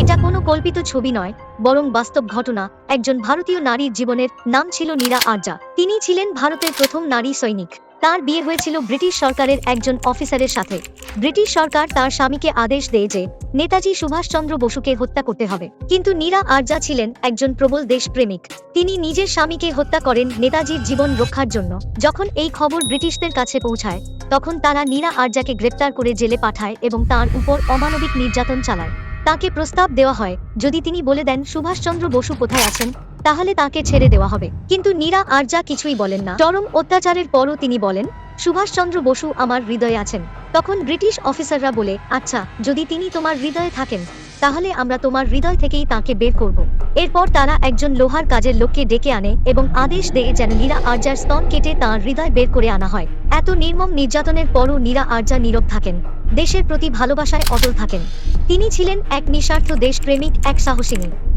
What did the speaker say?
এটা কোনো কল্পিত ছবি নয়, বরং বাস্তব ঘটনা। একজন ভারতীয় নারীর জীবনের নাম ছিল নীরা আরজা তিনি ছিলেন ভারতের প্রথম নারী সৈনিক। তার বিয়ে হয়েছিল ব্রিটিশ সরকারের একজন অফিসারের সাথে। ব্রিটিশ সরকার তার স্বামীকে আদেশ দেয় যে, নেতাজি সুভাষচন্দ্র বসুকে হত্যা করতে হবে। কিন্তু নীরা আরজা ছিলেন একজন প্রবল দেশপ্রেমিক। তিনি নিজের স্বামীকে হত্যা করেন নেতাজির জীবন রক্ষার জন্য। যখন এই খবর ব্রিটিশদের কাছে পৌঁছায়, তখন তারা নীরা আরজাকে গ্রেপ্তার করে জেলে পাঠায় এবং তার উপর অমানবিক নির্যাতন চালায়। তাকে প্রস্তাব দেওয়া হয়। যদি তিনি বলে দেন, সুভাষচন্দ্র বসু কোথায় আছেন, তাহলে তাকে ছেড়ে দেওয়া হবে। কিন্তু নীরা আরজা কিছুই বলেন না, চরম অত্যাচারের পরও তিনি বলেন, সুভাষচন্দ্র বসু আমার হৃদয়ে আছেন। তখন ব্রিটিশ অফিসাররা বলে আচ্ছা যদি তিনি তোমার হৃদয়ে থাকেন, তাহলে আমরা তোমার হৃদয় থেকেই তাকে বের করব। এরপর তারা একজন লোহার কাজের লোককে ডেকে আনে এবং আদেশ দেয় যেন নীরা আর্যার স্তন কেটে তাঁর হৃদয় বের করে আনা হয়। এত নির্মম নির্যাতনের পরও নীরা আর্যা নীরব থাকেন। দেশের প্রতি ভালোবাসায় অটল থাকেন। তিনি ছিলেন এক নিঃস্বার্থ দেশপ্রেমিক এক সাহসিনী।